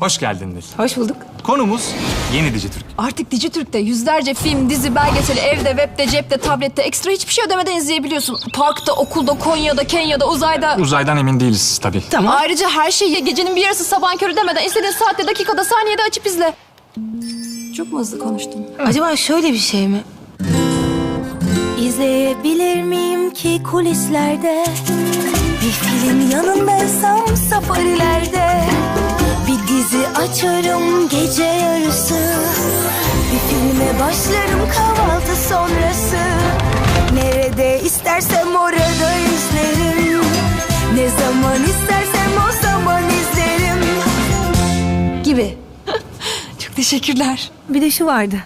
Hoş geldin Nil. Hoş bulduk. Konumuz Yeni Dijitürk. Artık Dijitürk'te yüzlerce film, dizi, belgeseli evde, webde, cepte, tablette ekstra hiçbir şey ödemeden izleyebiliyorsun. Parkta, okulda, Konya'da, Kenya'da, uzayda. Uzaydan emin değiliz tabii. Tamam. Ayrıca her şeyi gecenin bir yarısı sabahın körü demeden istediğin saatte, dakikada, saniyede açıp izle. Çok mu hızlı konuştum? Acaba şöyle bir şey mi? İzleyebilir miyim ki kulislerde Bir film yanındaysam safarilerde gece yarısı Bir filme başlarım kahvaltı sonrası Nerede istersem orada izlerim Ne zaman istersem o zaman izlerim Gibi. Çok teşekkürler. Bir de şu vardı.